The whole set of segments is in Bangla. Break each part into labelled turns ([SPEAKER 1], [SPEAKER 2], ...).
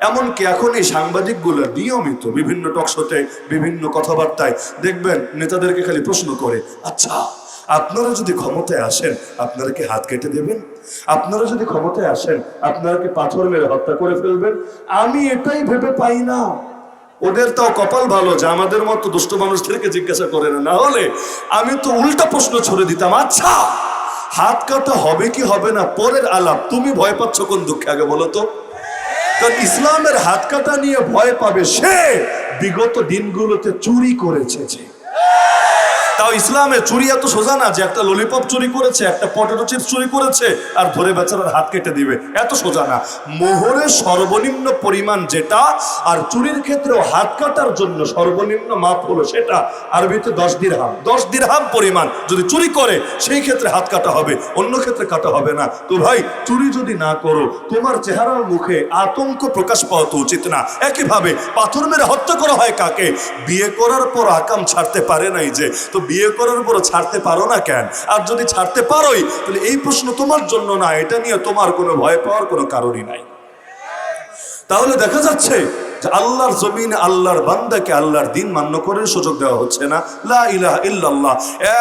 [SPEAKER 1] এমনকি এখন এই সাংবাদিকগুলো নিয়মিত বিভিন্ন টকশোতে বিভিন্ন কথাবার্তায় দেখবেন, নেতাদেরকে খালি প্রশ্ন করে আচ্ছা আপনারা যদি ক্ষমতায় আসেন, আপনারা কি হাত কেটে দেবেন? আপনারা যদি ক্ষমতায় আসেন, আপনারা কি পাথর মেরে হত্যা করে ফেলবেন? আমি এটাই ভেবে পাই না। ওদের তাও কপাল ভালো যে আমাদের মতো দুষ্ট মানুষদেরকে জিজ্ঞাসা করে না। না হলে আমি তো উল্টা প্রশ্ন ছড়ে দিতাম আচ্ছা হাত কাটা হবে কি হবে না? পরের আলাপ, তুমি ভয় পাচ্ছ কোন দুঃখে আগে বলো তো? কারণ ইসলামের হাত কাটা নিয়ে ভয় পাবে সে বিগত দিনগুলোতে চুরি করেছে যে। তাও ইসলামে চুরি এত সোজা না যে একটা ললিপপ চুরি করেছে, একটা পটেটো চিপস চুরি করেছে আর ধরে বেচারার হাত কেটে দিবে। এত সোজা না। মোহরের সর্বনিম্ন পরিমাণ যেটা আর চুরির ক্ষেত্রেও হাত কাটার জন্য সর্বনিম্ন মাপ হলো সেটা। আরবিতে দশ দিরহাম। দশ দিরহাম পরিমাণ। যদি চুরি করে, সেই ক্ষেত্রে হাত কাটা হবে। অন্য ক্ষেত্রে কাটা হবে না। তো ভাই, চুরি যদি না করো, তোমার চেহারার মুখে আতঙ্ক প্রকাশ পাওয়া তো উচিত না। একইভাবে পাথর মেরে হত্যা করা হয় কাকে? বিয়ে করার পর আকাম ছাড়তে পারে নাই যে। তো বিয়ে করার পর ছাড়তে পারো না কেন? আর যদি ছাড়তে পারোই, তাহলে এই প্রশ্ন তোমার জন্য না, এটা নিয়ে তোমার কোনো ভয় পাওয়ার কোনো কারণই নাই। তাহলে দেখা যাচ্ছে যে আল্লাহর জমিন আল্লাহর বান্দাকে আল্লাহর দিন মান্য করার সুযোগ দেওয়া হচ্ছে না। লা ইলাহা ইল্লাল্লাহ।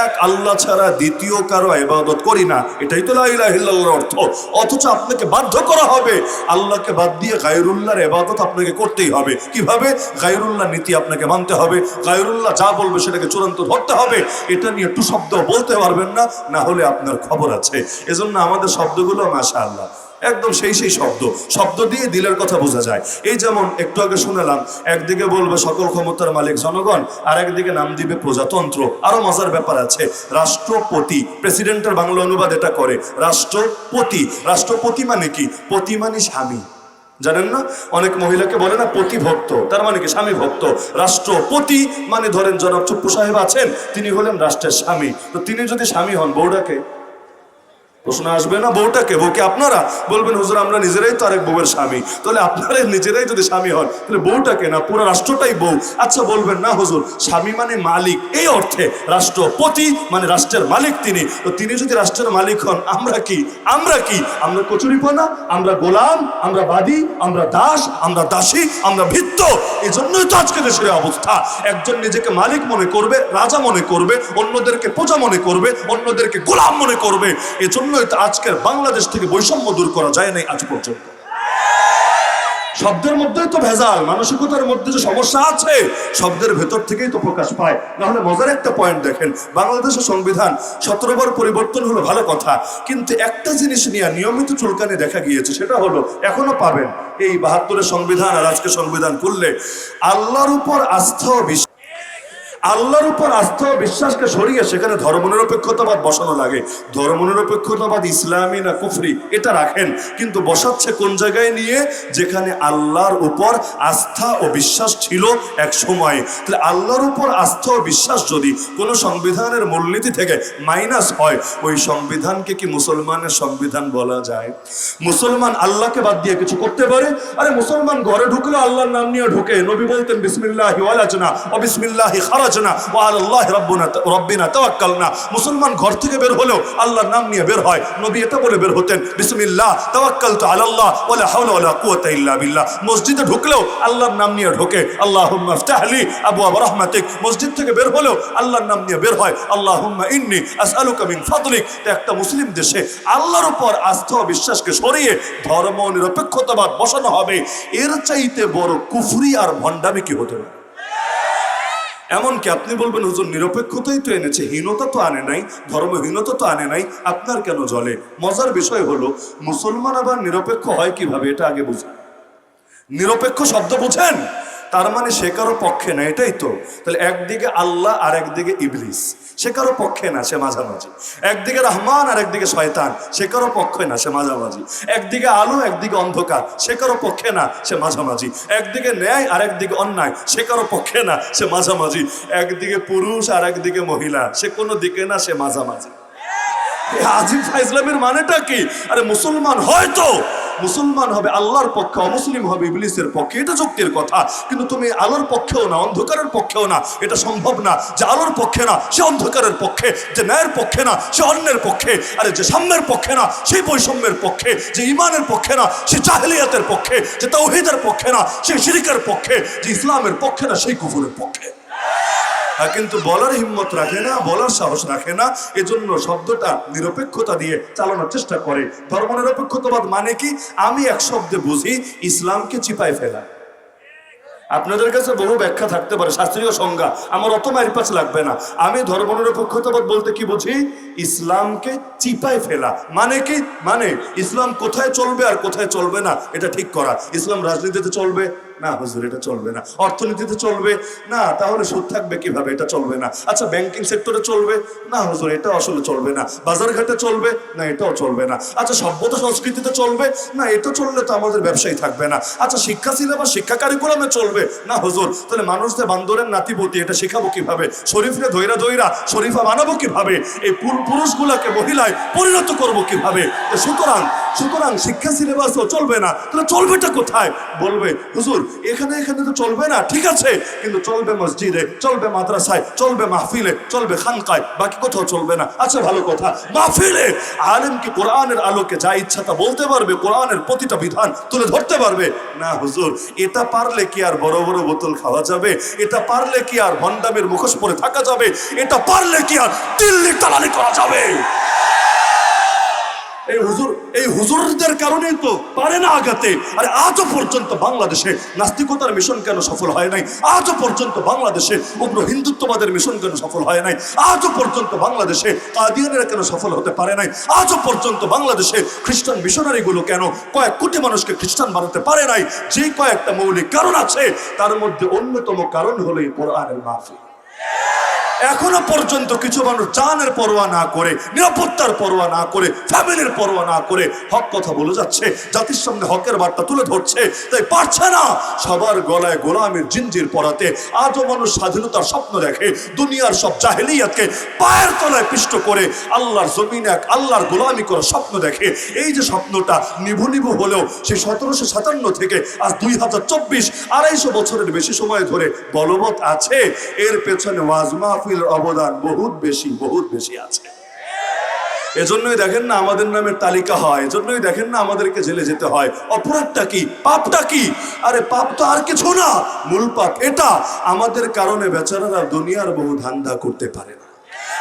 [SPEAKER 1] এক আল্লাহ ছাড়া দ্বিতীয় কারও ইবাদত করি না। এটাই তো লা ইলাহা ইল্লাল্লাহর অর্থ। অথচ আপনাকে বাধ্য করা হবে। আল্লাহকে বাদ দিয়ে গায়রুল্লাহর ইবাদত আপনাকে করতেই হবে। কীভাবে? গায়রুল্লাহ নীতি আপনাকে মানতে হবে। গায়রুল্লাহ যা বলবে সেটাকে চূড়ান্ত ধরতে হবে। এটা নিয়ে একটু শব্দ বলতে পারবেন না না হলে আপনার খবর আছে। এজন্য আমাদের শব্দগুলো মাশাআল্লাহ। একদম সেই সেই শব্দ। শব্দ দিয়ে দিলের কথা বোঝা যায়। এই যেমন একটু আগে শুনেলাম, একদিকে বলবে সকল ক্ষমতার মালিক জনগণ আর একদিকে নাম দিবে প্রজাতন্ত্র। আরও মজার ব্যাপার আছে, রাষ্ট্রপতি, প্রেসিডেন্টের বাংলা অনুবাদ এটা করে, রাষ্ট্রপতি। রাষ্ট্রপতি মানে কি? পতি মানে স্বামী। জানেন না? অনেক মহিলাকে বলে না পতি ভক্ত তার মানে কি? স্বামী ভক্ত। রাষ্ট্রপতি মানে ধরেন জনাব চুপ্পু সাহেব আছেন, তিনি হলেন রাষ্ট্রের স্বামী। তো তিনি যদি স্বামী হন, বউটাকে? প্রশ্ন আসবে না বউটাকে? বউকে আপনারা বলবেন, হুজুর, আমরা নিজেরাই তো আরেক বউয়ের স্বামী। তাহলে আপনারাই নিজেরাই যদি স্বামী হন, তাহলে বউটাকে না? পুরো রাষ্ট্রটাই বউ। আচ্ছা বলবেন না, হুজুর, স্বামী মানে মালিক। এই অর্থে রাষ্ট্রপতি মানে রাষ্ট্রের মালিক তিনি। তো তিনি যদি রাষ্ট্রের মালিক হন, আমরা কি? আমরা কি? আমরা কচুরিপানা, আমরা গোলাম, আমরা বাদী, আমরা দাস, আমরা দাসী, আমরা ভিত্ত এই জন্যই তো আজকে দেশের অবস্থা। একজন নিজেকে মালিক মনে করবে, রাজা মনে করবে, অন্যদেরকে প্রজা মনে করবে, অন্যদেরকে গোলাম মনে করবে। এজন্যই তো আজকের বাংলাদেশ থেকে বৈষম্য দূর করা যায় নাই আজ পর্যন্ত। শব্দের মধ্যেই তো ভেজাল, মানসিকতার মধ্যে যে সমস্যা আছে, শব্দের ভেতর থেকেই তো প্রকাশ পায়। নাহলে মজার একটা পয়েন্ট দেখেন, বাংলাদেশের সংবিধান সতেরো বার পরিবর্তন হলো ভালো কথা, কিন্তু একটা জিনিস নিয়ে নিয়মিত চুলকানি দেখা গিয়েছে, সেটা হলো এখনও পাবেন। এই বাহাত্তরের সংবিধান আর আজকে সংবিধান করলে আল্লাহর উপর আস্থা বিশ্বাস আল্লাহর উপর আস্থা ও বিশ্বাসকে সরিয়ে সেখানে ধর্মনিরপেক্ষতাবাদ বসানো লাগে। ধর্মনিরপেক্ষতাবাদ ইসলামী না কুফরি, এটা রাখেন। কিন্তু বসাচ্ছে কোন জায়গায় নিয়ে? যেখানে আল্লাহর উপর আস্থা ও বিশ্বাস ছিল এক সময়। তাহলে আল্লাহর উপর আস্থা ও বিশ্বাস যদি কোনো সংবিধানের মূলনীতি থেকে মাইনাস হয়, ওই সংবিধানকে কি মুসলমানের সংবিধান বলা যায়? মুসলমান আল্লাহকে বাদ দিয়ে কিছু করতে পারে? আরে মুসলমান ঘরে ঢুকলে আল্লাহর নাম নিয়ে ঢুকে। নবী বলতেন, বিসমিল্লাহি ওয়ালাজনা ও বিসমিল্লাহি খারাজনা ও আল্লাহ রব্বুনা রব্বিনা তাওয়াক্কালনা। মুসলমান ঘর থেকে বের হলেও আল্লাহর নাম নিয়ে বের হয়। নবী এটা বলে বের হতেন, বিসমিল্লাহ, তাওয়াক্কালতু আলাল্লাহ ওয়ালা হাওলা ওয়ালা কুওয়াতা ইল্লা বিল্লাহ। মসজিদে ঢুকলেও আল্লাহর নাম নিয়ে ঢোকে, আল্লাহুম্মা ইফতাহলি আবওয়াব রাহমাতিক। মসজিদ থেকে বের হলেও আল্লাহর নাম নিয়ে বের হয়, আল্লাহুম্মা ইন্নী আসআলুকা মিন ফাদলিক। তো একটা মুসলিম দেশে আল্লাহর উপর আস্থা বিশ্বাসকে সরিয়ে ধর্ম নিরপেক্ষতাবাদ বসানো হবে, এর চাইতে বড় কুফরি আর ভণ্ডামি কি হতে পারে? এমনকি আপনি বলবেন, হুজুর, নিরপেক্ষতাই তো এনেছে, হীনতা তো আনে নাই, ধর্মহীনতা তো আনে নাই, আপনার কেন জলে মজার বিষয় হলো, মুসলমান আবার নিরপেক্ষ হয় কীভাবে, এটা আগে বুঝেন। নিরপেক্ষ শব্দ বুঝেন? তার মানে সে কারও পক্ষে না এটাই তো। তাহলে একদিকে আল্লাহ আর একদিকে ইবলিস। সে কারও পক্ষে না, সে মাঝামাঝি। একদিকে রহমান আর একদিকে শয়তান। সে কারও পক্ষে না, সে মাঝামাঝি। একদিকে আলো, একদিকে অন্ধকার। সে কারও পক্ষে না, সে মাঝামাঝি। একদিকে ন্যায় আর একদিকে অন্যায়। সে কারও পক্ষে না, সে মাঝামাঝি। একদিকে পুরুষ আর একদিকে মহিলা। সে কোনো দিকে না, সে মাঝামাঝি। আজিম ইসলামের মানেটা কি? আরে মুসলমান হয়তো মুসলমান হবে, আল্লাহর পক্ষে, অমুসলিম হবে, ইবলিসের পক্ষে, এটা যুক্তির কথা। কিন্তু তুমি আলোর পক্ষেও না, অন্ধকারের পক্ষেও না, এটা সম্ভব না যে আলোর পক্ষে না, সে অন্ধকারের পক্ষে, যে ন্যায়ের পক্ষে না, সে অন্যের পক্ষে, আরে যে সাম্যের পক্ষে না, সেই বৈষম্যের পক্ষে, যে ইমানের পক্ষে না, সে জাহেলিয়াতের পক্ষে, যে তৌহিদের পক্ষে না, সে শিরিকের পক্ষে, যে ইসলামের পক্ষে না, সেই কুফুরের পক্ষে। কিন্তু বলার হিম্মত রাখে না, বলার সাহস রাখে না, এজন্য শব্দটা নিরপেক্ষতা দিয়ে চালানোর চেষ্টা করে। ধর্ম নিরপেক্ষতাবাদ মানে কি? আমি এক শব্দে বুঝি, ইসলামকে চিপায় ফেলা। আপনাদের কাছে বহু ব্যাখ্যা থাকতে পারে, শাস্ত্রীয় সংজ্ঞা। আমার অত মায়ের পাশ লাগবে না। আমি ধর্মনিরপেক্ষতাবাদ বলতে কি বুঝি? ইসলামকে চিপায় ফেলা। মানে কি? মানে ইসলাম কোথায় চলবে আর কোথায় চলবে না, এটা ঠিক করা। ইসলাম রাজনীতিতে চলবে না হুজুর, এটা চলবে না। অর্থনীতিতে চলবে, না, তাহলে সুদ থাকবে কীভাবে? এটা চলবে না। আচ্ছা ব্যাংকিং সেক্টরে চলবে, না হুজুর, এটা আসলে চলবে না। বাজারঘাটে চলবে, না, এটাও চলবে না। আচ্ছা সভ্যতা সংস্কৃতিতে চলবে, না, এটা চললে তো আমাদের ব্যবসায়ী থাকবে না। আচ্ছা শিক্ষা সিলেবাস, শিক্ষা কারিকুলামে চলবে, না হুজুর, তাহলে মানুষদের বান্দরের নাতিপতি, এটা শেখাবো কীভাবে? শরীফরে ধৈরা ধৈরা, শরীফা বানাবো কীভাবে? এই পুর- পুরুষগুলাকে মহিলায় পরিণত করব কীভাবে? সুতরাং সুতরাং শিক্ষা সিলেবাসও চলবে না। তাহলে চলবেটা কোথায়? বলবে, হুজুর এখানে এখানে তো চলবে না, ঠিক আছে, কিন্তু চলবে মসজিদে, চলবে মাদ্রাসায়, চলবে মাহফিলে, চলবে খানকায়, বাকি কোথাও চলবে না। আচ্ছা ভালো কথা, মাহফিলে আলেম কি কোরআনের আলোকে যা ইচ্ছা তা বলতে পারবে, কোরআনের প্রতিটা বিধান তুলে ধরতে পারবে? না, হুজুর, এটা পারলে কি আর বড় বড় বোতল খাওয়া যাবে? এটা পারলে কি আর ভণ্ডামের মুখোশ পরে থাকা যাবে? এটা পারলে কি আর দিল্লি তালালি করা যাবে? এই হুজুর, এই হুজুরদের কারণেই তো পারে না আগাতে আরে আজও পর্যন্ত বাংলাদেশে নাস্তিকতার মিশন কেন সফল হয় নাই? আজও পর্যন্ত বাংলাদেশে উগ্র হিন্দুত্ববাদের মিশন কেন সফল হয় নাই? আজও পর্যন্ত বাংলাদেশে কাদিয়ানেরা কেন সফল হতে পারে নাই? আজও পর্যন্ত বাংলাদেশে খ্রিস্টান মিশনারিগুলো কেন কয়েক কোটি মানুষকে খ্রিস্টান বানাতে পারে নাই? যে কয়েকটা মৌলিক কারণ আছে, তার মধ্যে অন্যতম কারণ হলো এই কোরআনের মাহফিল। এখনও পর্যন্ত কিছু মানুষ জানের পরোয়া না করে, নিরাপত্তার পরোয়া না করে, ফ্যামিলির পরোয়া না করে হক কথা বলে যাচ্ছে, জাতির সামনে হকের বার্তা তুলে ধরছে, তাই পারছে না সবার গলায় গোলামের জিঞ্জির পরাতে। আজও মানুষ স্বাধীনতার স্বপ্ন দেখে, দুনিয়ার সব জাহেলিয়াতকে পায়ের তলায় পিষ্ট করে, আল্লাহর জমিনে এক আল্লাহর গোলামি করার স্বপ্ন দেখে। এই যে স্বপ্নটা নিভু নিভু হলেও সেই সতেরোশো সাতান্ন থেকে আজ দুই হাজার চব্বিশ আড়াইশো বছরের বেশি সময় ধরে বলবৎ আছে। এর পেছনে ওয়াজ মাহফিলের অবদান বহুত বেশি বহুত বেশি আছে। এজন্যই দেখেন না আমাদের নামের তালিকা হয়, এজন্যই দেখেন না আমাদেরকে জেলে যেতে হয়। অপরাধটা কি? পাপটা কি? আরে পাপ তো আর কিছু না, মূল পাপ এটা। আমাদের কারণে বেচারারা দুনিয়ার বহু ধান্দা করতে পারে না।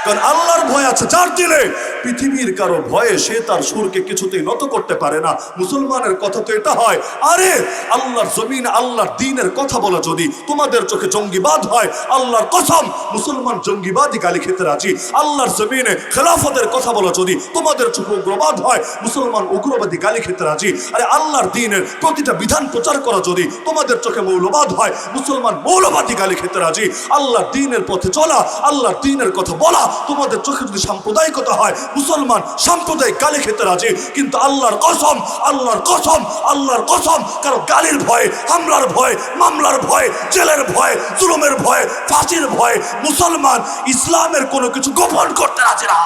[SPEAKER 1] কারণ আল্লাহর ভয় আছে, যার দিলে পৃথিবীর কারও ভয়ে সে তার সুরকে কিছুতেই নত করতে পারে না। মুসলমানের কথা তো এটা হয়। আরে, আল্লাহর জমিন, আল্লাহর দিনের কথা বলা যদি তোমাদের চোখে জঙ্গিবাদ হয়, আল্লাহর কসম, মুসলমান জঙ্গিবাদই গালি খেতে রাজি। আল্লাহর জমিনে খেলাফতের কথা বলা যদি তোমাদের চোখে উগ্রবাদ হয়, মুসলমান উগ্রবাদী গালি খেতে রাজি। আরে, আল্লাহর দিনের প্রতিটা বিধান প্রচার করা যদি তোমাদের চোখে মৌলবাদ হয়, মুসলমান মৌলবাদী গালি খেতে রাজি। আল্লাহর দিনের পথে চলা, আল্লাহর দিনের কথা বলা তোমাদের চোখে যদি সাম্প্রদায়িকতা হয়, মুসলমান সাম্প্রদায়িক গালি খেতে রাজি, কিন্তু আল্লাহর কসম আল্লাহর কসম আল্লাহর কসম, কারও গালির ভয়, হামলার ভয়, মামলার ভয়, জেলের ভয়, জুলুমের ভয়, ফাঁসির ভয়, মুসলমান ইসলামের কোনো কিছু গোপন করতে রাজি না।